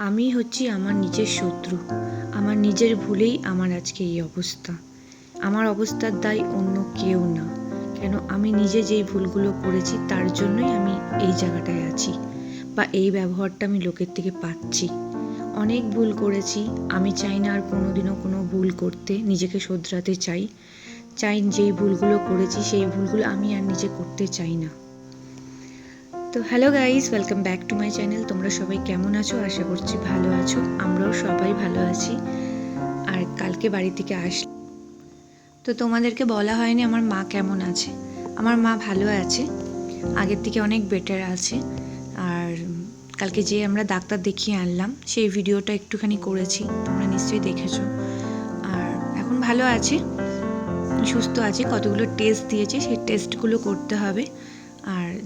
আমি হচ্ছি আমার নিজের শত্রু। আমার নিজের ভুলেই আমার আজকে এই অবস্থা। আমার অবস্থার দায় অন্য কেউ না। কেন আমি নিজে যেই ভুলগুলো করেছি, তার জন্যই আমি এই জায়গাটায় আছি বা এই ব্যবহারটা আমি লোকের থেকে পাচ্ছি। অনেক ভুল করেছি, আমি চাই না আর কোনোদিনও কোনো ভুল করতে, নিজেকে শোধরাতে চাই। চাই যেই ভুলগুলো করেছি, সেই ভুলগুলো আমি আর নিজে করতে চাই না। তো hello guys welcome back to my channel তোমরা সবাই কেমন আছো? আশা করছি ভালো আছো। আমরাও সবাই ভালো আছি। আর কালকে বাড়ি থেকে আস তো তোমাদেরকে বলা হয়নি আমার মা কেমন আছে। আমার মা ভালো আছে। আগের থেকে অনেক বেটার আছে। আর কালকে যে আমরা ডাক্তার দেখিয়ে আনলাম, সেই ভিডিওটা একটুখানি করেছি। তোমরা নিশ্চয়ই দেখেছ। আর এখন ভালো আছে। সুস্থ আছে। কতগুলো টেস্ট দিয়েছে, সেই টেস্টগুলো করতে হবে।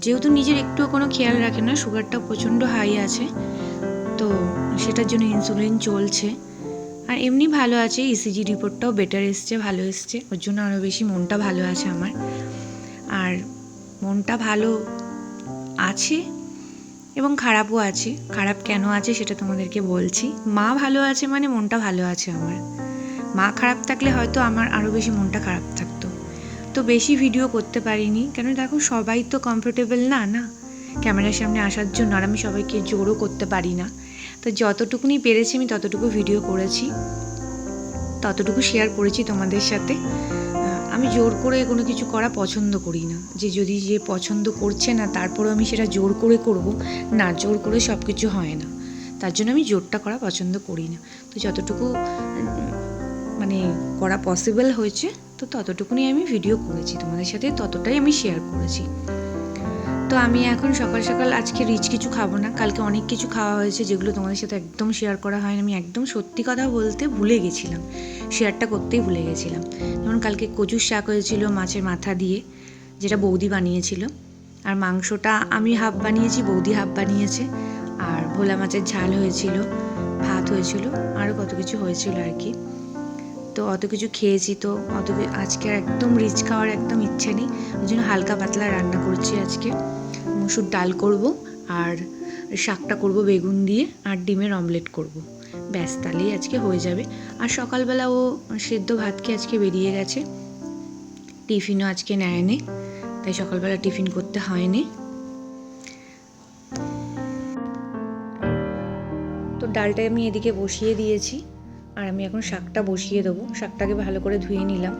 যেহেতু নিজের একটুও কোনো খেয়াল রাখে না, সুগারটা প্রচণ্ড হাই আছে, তো সেটার জন্য ইনসুলিন চলছে। আর এমনি ভালো আছে ইসিজি রিপোর্টটাও বেটার এসছে, ভালো এসছে। ওর জন্য আরও বেশি মনটা ভালো আছে আমার। আর মনটা ভালো আছে এবং খারাপও আছে। খারাপ কেন আছে সেটা তোমাদেরকে বলছি। মা ভালো আছে মানে মনটা ভালো আছে আমার। মা খারাপ থাকলে হয়তো আমার আরও বেশি মনটা খারাপ তো বেশি ভিডিও করতে পারিনি। কেন দেখো, সবাই তো কমফোর্টেবল না না? ক্যামেরার সামনে আসার জন্য আর আমি সবাইকে জোরও করতে পারি না। তো যতটুকুনি পেরেছি আমি ততটুকু ভিডিও করেছি। ততটুকু শেয়ার করেছি তোমাদের সাথে। আমি জোর করে কোনো কিছু করা পছন্দ করি না। যে যদি যে পছন্দ করছে না, তারপরেও আমি সেটা জোর করে করব, না জোর করে সব কিছু হয় না। তার জন্য আমি জোরটা করা পছন্দ করি না। তো যতটুকু মানে করা পসিবল হয়েছে তো ততটুকুনি আমি ভিডিও করেছি। তোমাদের সাথে ততটাই আমি শেয়ার করেছি। তো আমি এখন সকাল সকাল আজকে রিচ কিছু খাব না। কালকে অনেক কিছু খাওয়া হয়েছে যেগুলো তোমাদের সাথে একদম শেয়ার করা হয়নি। আমি একদম সত্যি কথা বলতে ভুলে গেছিলাম। শেয়ারটা করতেই ভুলে গেছিলাম। যেমন কালকে কচুর শাক হয়েছিল মাছের মাথা দিয়ে, যেটা বৌদি বানিয়েছিল। আর মাংসটা আমি হাফ বানিয়েছি, বৌদি হাফ বানিয়েছে। আর ভোলা মাছের ঝাল হয়েছিল, ভাত হয়েছিল আরও কত কিছু হয়েছিল আর কি। তো অত কিছু খেয়েছি তো অত আজকে একদম রিচ খাওয়ার একদম ইচ্ছে নেই। ওই জন্য হালকা পাতলা রান্না করছি আজকে। মুসুর ডাল করব আর শাকটা করব বেগুন দিয়ে আর ডিমের অমলেট করব। ব্যাস, তাহলেই আজকে হয়ে যাবে। আর সকালবেলা ও সেদ্ধ ভাত খেয়ে আজকে বেরিয়ে গেছে। টিফিনও আজকে নেয়নি, তাই সকালবেলা টিফিন করতে হয়নি। তো ডালটা আমি এদিকে বসিয়ে দিয়েছি। আর আমি এখন শাকটা বসিয়ে দেবো। শাকটাকে ভালো করে ধুয়ে নিলাম।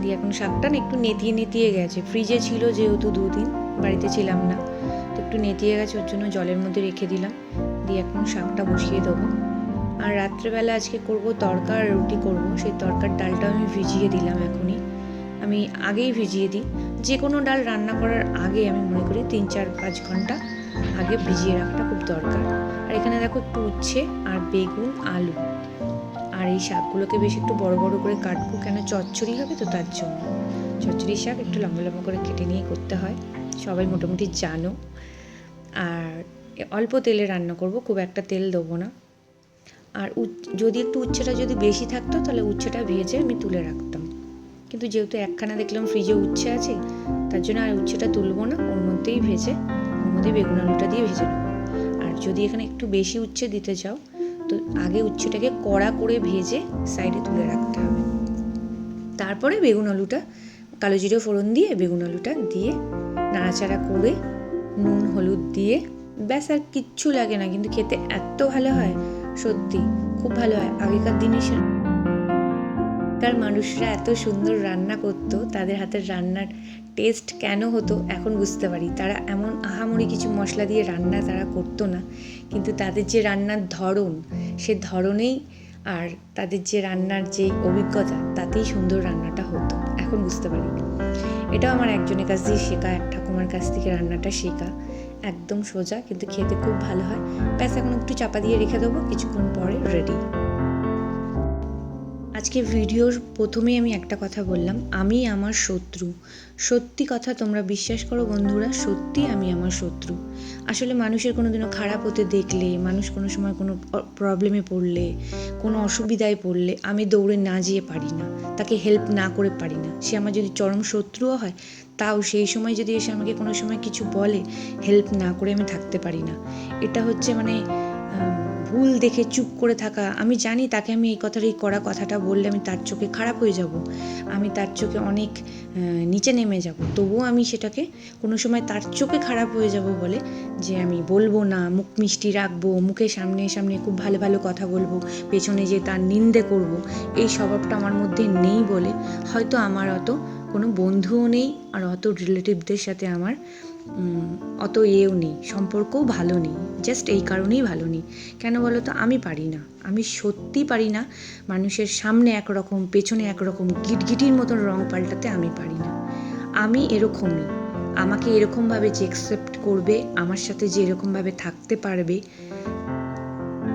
দিয়ে এখন শাকটা না একটু নেতিয়ে নেতিয়ে গেছে। ফ্রিজে ছিল যেহেতু দুদিন, বাড়িতে ছিলাম না। তো একটু নেতিয়ে গেছে, ওর জন্য জলের মধ্যে রেখে দিলাম। দিয়ে এখন শাকটা বসিয়ে দেবো। আর রাত্রেবেলা আজকে করব তরকা আর রুটি করব। সেই তরকার ডালটা আমি ভিজিয়ে দিলাম এখনই। আমি আগেই ভিজিয়ে দিই। যে কোনো ডাল রান্না করার আগে আমি মনে করি তিন চার পাঁচ ঘণ্টা আগে ভিজিয়ে রাখাটা খুব দরকার। আর এখানে দেখো একটু উচ্ছে আর বেগুন, আলু। আর এই শাকগুলোকে বেশ একটু বড় বড় করে কাটবো। কেন চচ্চড়ি হবে তো তার জন্য। চচ্চড়ি শাক একটু লম্বা লম্বা করে কেটে নিয়ে করতে হয়। সবাই মোটামুটি জানো। আর অল্প তেলে রান্না করব, খুব একটা তেল দেবো না। আর যদি একটু উচ্ছেটা যদি বেশি থাকতো, তাহলে উচ্ছেটা ভেজে আমি তুলে রাখতাম। কিন্তু যেহেতু একখানা দেখলাম ফ্রিজে উচ্ছে আছে, তার জন্য আর উচ্ছেটা তুলবো না। ওর মধ্যেই ভেজে, ওর মধ্যে বেগুন আলুটা দিয়ে ভেজে নেব। আর যদি এখানে একটু বেশি উচ্ছে দিতে চাও তো আগে উচ্ছেটাকে কড়া করে ভেজে সাইডে তুলে রাখতে হবে। তারপরে বেগুন আলুটা, কালো জিরে ফোড়ন দিয়ে বেগুন আলুটা দিয়ে নাড়াচাড়া করে নুন, হলুদ দিয়ে, ব্যাস আর কিচ্ছু লাগে না। কিন্তু খেতে এত ভালো হয়, সত্যি খুব ভালো হয়। আগেকার দিনে আগেকার মানুষরা এত সুন্দর রান্না করতো, তাদের হাতের রান্নার টেস্ট কেন হতো এখন বুঝতে পারি। তারা এমন আহামরি কিছু মশলা দিয়ে রান্না তারা করতো না। কিন্তু তাদের যে রান্নার ধরন, সে ধরনেই আর তাদের যে রান্নার যে অভিজ্ঞতা, তাতেই সুন্দর রান্নাটা হতো। এখন বুঝতে পারি। এটাও আমার একজনের কাছ দিয়ে শেখা, এক ঠাকুমার কাছ থেকে রান্নাটা শেখা। একদম সোজা, কিন্তু খেতে খুব ভালো হয়। ব্যাস, এখন একটু চাপা দিয়ে রেখে দেবো, কিছুক্ষণ পরে রেডি আজকে ভিডিওর প্রথমেই আমি একটা কথা বললাম, আমি আমার শত্রু। সত্যি কথা তোমরা বিশ্বাস করো বন্ধুরা, সত্যি আমি আমার শত্রু। আসলে মানুষের কোনো দিনও খারাপ হতে দেখলে, মানুষ কোনো সময় কোনো প্রবলেমে পড়লে, কোনো অসুবিধায় পড়লে, আমি দৌড়ে না যেয়ে পারি না, তাকে হেল্প না করে পারি না। সে আমার যদি চরম শত্রুও হয়, তাও সেই সময় যদি এসে আমাকে কোনো সময় কিছু বলে হেল্প না করে আমি থাকতে পারি না। এটা হচ্ছে মানে ভুল দেখে চুপ করে থাকা। আমি জানি তাকে আমি এই কথার, এই করা কথাটা বললে আমি তার চোখে খারাপ হয়ে যাব। আমি তার চোখে অনেক নিচে নেমে যাব। তবুও আমি সেটাকে কোনো সময় তার চোখে খারাপ হয়ে যাব বলে যে আমি বলব না, মুখ মিষ্টি রাখব মুখের সামনে সামনে খুব ভালো ভালো কথা বলব, পেছনে যে তার নিন্দে করব, এই স্বভাবটা আমার মধ্যে নেই বলে হয়তো আমার অত কোনো বন্ধুও নেই আর অত রিলেটিভদের সাথে আমার অত এও নেই, সম্পর্কও ভালো নেই জাস্ট এই কারণেই ভালো নেই। কেন বলো তো? আমি পারি না। আমি সত্যি পারি না। মানুষের সামনে একরকম, পেছনে একরকম গিটগিটির মতন রং পাল্টাতে আমি পারি না। আমি এরকমই। আমাকে এরকমভাবে যে অ্যাকসেপ্ট করবে, আমার সাথে যে এরকমভাবে থাকতে পারবে,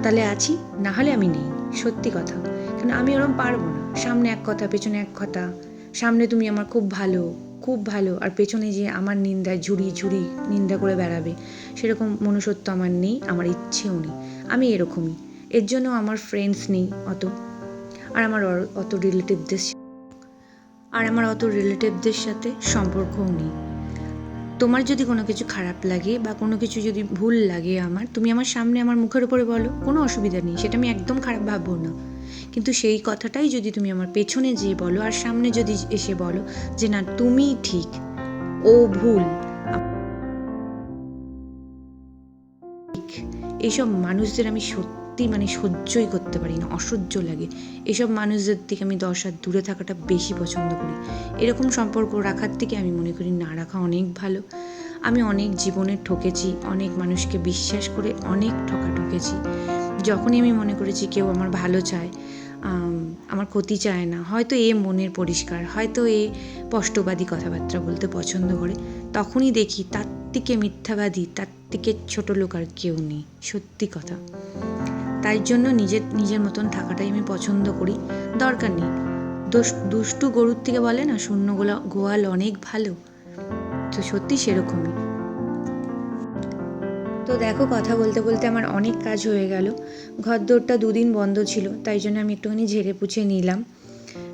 তাহলে আছি, না হলে আমি নেই। সত্যি কথা। কেন? আমি ওরকম পারব না। সামনে এক কথা, পেছনে এক কথা। সামনে তুমি আমার খুব ভালো। খুব ভালো। আর পেছনে যে আমার নিন্দায় ঝুড়ি ঝুড়ি নিন্দা করে বেড়াবে, সেরকম মনুষ্যত্ব আমার নেই, আমার ইচ্ছেও নেই। আমি এরকমই। এর জন্য আমার ফ্রেন্ডস নেই অত। আর আমার অত রিলেটিভদের আর আমার অত রিলেটিভদের সাথে সম্পর্কও নেই। তোমার যদি কোনো কিছু খারাপ লাগে বা কোনো কিছু যদি ভুল লাগে আমার, তুমি আমার সামনে আমার মুখের উপরে বলো, কোনো অসুবিধা নেই। সেটা আমি একদম খারাপ ভাববো না। কিন্তু সেই কথাটাই যদি তুমি আমার পেছনে যেয়ে বলো আর সামনে যদি এসে বলো যে না তুমিই ঠিক, ও ভুল। এইসব মানুষদের আমি সত্যি মানে সহ্যই করতে পারি না, অসহ্য লাগে। এসব মানুষদের থেকে আমি দশ হাত দূরে থাকাটা বেশি পছন্দ করি। এরকম সম্পর্ক রাখার থেকে আমি মনে করি না, রাখা অনেক ভালো। আমি অনেক জীবনে ঠকেছি, অনেক মানুষকে বিশ্বাস করে অনেক ঠকা ঠকেছি যখনই আমি মনে করেছি কেউ আমার ভালো চায় আমার ক্ষতি চায় না। হয়তো এ মনের পরিষ্কার, হয়তো এ স্পষ্টবাদী কথাবার্তা বলতে পছন্দ করে। তখনই দেখি তার থেকে মিথ্যাবাদী, তার থেকে ছোট লোক আর কেউ নেই। সত্যি কথা। তাই জন্য নিজের নিজের মতন থাকাটাই আমি পছন্দ করি। দরকার নেই। দোষ, দুষ্টু গরুর থেকে বলে না, শূন্য গোয়াল অনেক ভালো। তো সত্যি সেরকমই। তো দেখো কথা বলতে বলতে আমার অনেক কাজ হয়ে গেল। ঘর দৌড়টা দুদিন বন্ধ ছিল, তাই জন্য আমি একটুখানি ঝেড়ে পুছে নিলাম।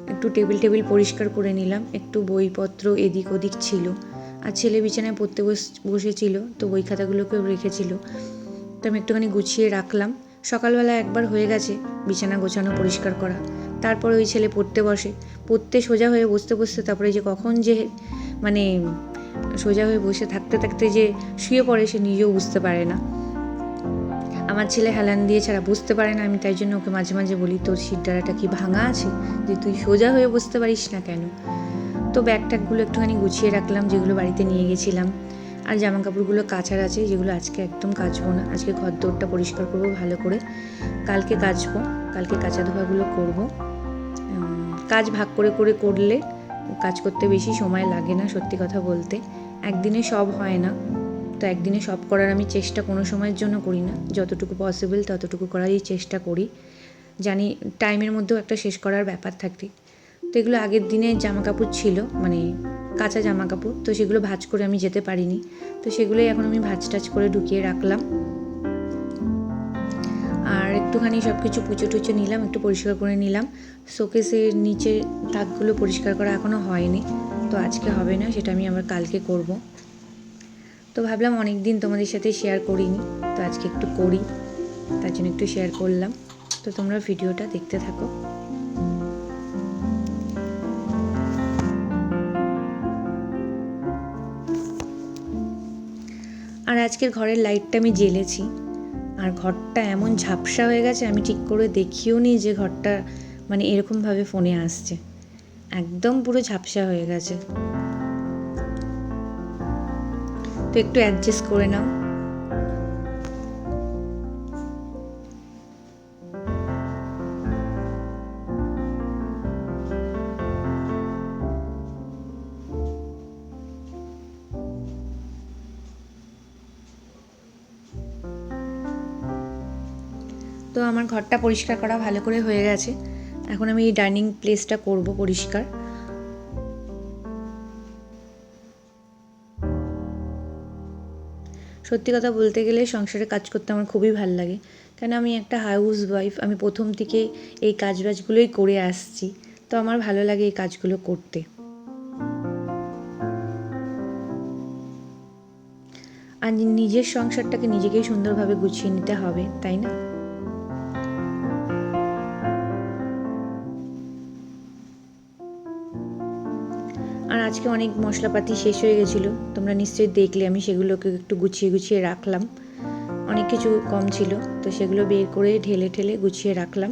একটু টেবিল টেবিল পরিষ্কার করে নিলাম, একটু বইপত্র এদিক ওদিক ছিল। আর ছেলে বিছানায় পড়তে বস- বসেছিল, তো বই খাতাগুলোকেও রেখেছিল। তো আমি একটুখানি গুছিয়ে রাখলাম। সকালবেলা একবার হয়ে গেছে বিছানা গোছানো পরিষ্কার করা। তারপরে ওই ছেলে পড়তে বসে। পড়তে সোজা হয়ে বসতে বসতে তারপরে যে কখন যে মানে সোজা হয়ে বসে থাকতে থাকতে যে শুয়ে পড়ে সে নিজেও বুঝতে পারে না। আমার ছেলে হেলান দিয়ে ছাড়া বুঝতে পারে না, আমি তাই জন্য ওকে মাঝে মাঝে বলি, তোর শিরদাঁড়াটা কি ভাঙা আছে? যে তুই সোজা হয়ে বসতে পারিস না কেন? তো ব্যাগ ট্যাগগুলো একটুখানি গুছিয়ে রাখলাম, যেগুলো বাড়িতে নিয়ে গেছিলাম। আর জামা কাপড়গুলো কাচার আছে, যেগুলো আজকে একদম কাচবো না। আজকে ঘর দৌড়টা পরিষ্কার করব ভালো করে। কালকে কাচবো, কালকে কাচা ধোয়াগুলো করব। কাজ ভাগ করে করে করলে কাজ করতে বেশি সময় লাগে না, সত্যি কথা বলতে। একদিনে সব হয় না। তো একদিনে সব করার আমি চেষ্টা কোনো সময়ের জন্য করি না। যতটুকু পসিবল ততটুকু করারই চেষ্টা করি। জানি টাইমের মধ্যেও একটা শেষ করার ব্যাপার থাকে। তো এগুলো আগের দিনে জামা কাপড় ছিল মানে কাঁচা জামা কাপড় তো সেগুলো ভাঁজ করে আমি যেতে পারিনি। তো সেগুলোই এখন আমি ভাঁজ টাজ করে ঢুকিয়ে রাখলাম। একটুখানি সব কিছু পুচো টুচো নিলাম, একটু পরিষ্কার করে নিলাম। শোকেসের নিচে তাকগুলো পরিষ্কার করা এখনও হয়নি, তো আজকে হবে না, সেটা আমি আবার কালকে করব। তো ভাবলাম অনেক দিন তোমাদের সাথে শেয়ার করিনি, তো আজকে একটু করি, তার জন্য একটু শেয়ার করলাম। তো তোমরা ভিডিওটা দেখতে থাকো। আর আজকের ঘরের লাইটটা আমি জ্বেলেছি। আর ঘরটা এমন ঝাপসা হয়ে গেছে, আমি ঠিক করে দেখিও নি যে ঘরটা মানে এরকমভাবে ফোনে আসছে। একদম পুরো ঝাপসা হয়ে গেছে। তো একটু অ্যাডজাস্ট করে নাও। ঘরটা পরিষ্কার করা ভালো করে হয়ে গেছে। এখন আমি এই ডাইনিং প্লেসটা করব পরিষ্কার। সত্যি কথা বলতে গেলে সংসারে কাজ করতে আমার খুবই ভালো লাগে। কেন আমি একটা হাউস ওয়াইফ আমি প্রথম থেকে এই কাজ বাজগুলোই করে আসছি। তো আমার ভালো লাগে এই কাজগুলো করতে। আর নিজের সংসারটাকে নিজেকেই সুন্দরভাবে গুছিয়ে নিতে হবে, তাই না? আজকে অনেক মশলাপাতি শেষ হয়ে গেছিল। তোমরা নিশ্চয়ই দেখলে, আমি সেগুলোকে একটু গুছিয়ে গুছিয়ে রাখলাম। অনেক কিছু কম ছিল, তো সেগুলো বের করে ঢেলে ঠেলে গুছিয়ে রাখলাম।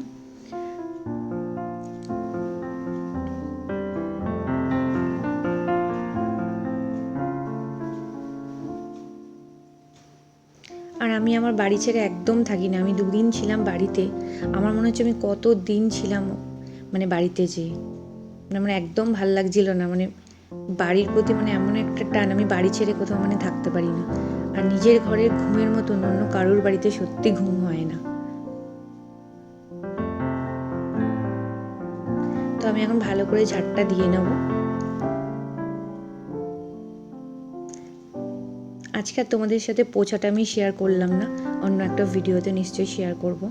আর আমি আমার বাড়ি ছেড়ে একদম থাকি না, আমি দুদিন ছিলাম বাড়িতে। আমার মনে হচ্ছে আমি কত দিন ছিলাম মানে বাড়িতে যেয়ে মানে আমার একদম ভালো লাগছিল না মানে বাড়ির প্রতি মানে এমন একটা টান, আমি বাড়ি ছেড়ে কোথাও মানে থাকতে পারি না আর নিজের ঘরে ঘুমের মতন অন্য কারোর বাড়িতে সত্যি ঘুম হয় না। তো আমি এখন ভালো করে ঝাড়টা দিয়ে নেব। আজকে তোমাদের সাথে পোছাটা আমি শেয়ার করলাম না, অন্য একটা ভিডিওতে নিশ্চয়ই শেয়ার করব।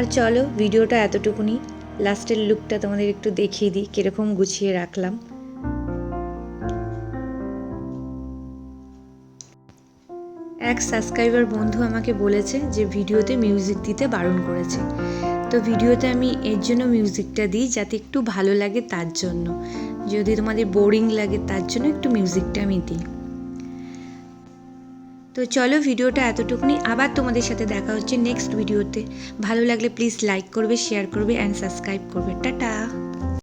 আর চলো, ভিডিওটা এতটুকুনি। লাস্টের লুকটা তোমাদের একটু দেখিয়ে দিই, কীরকম গুছিয়ে রাখলাম। এক সাবস্ক্রাইবার বন্ধু আমাকে বলেছে যে ভিডিওতে মিউজিক দিতে বারণ করেছে। তো ভিডিওতে আমি এর জন্য মিউজিকটা দিই যাতে একটু ভালো লাগে তার জন্য। যদি তোমাদের বোরিং লাগে তার জন্য একটু মিউজিকটা আমি দিই। তো চলো ভিডিওটা এতটুকুনি, আবার তোমাদের সাথে দেখা হচ্ছে নেক্সট ভিডিওতে ভালো লাগলে প্লিজ লাইক করবে শেয়ার করবে অ্যান্ড সাবস্ক্রাইব করবে। টাটা!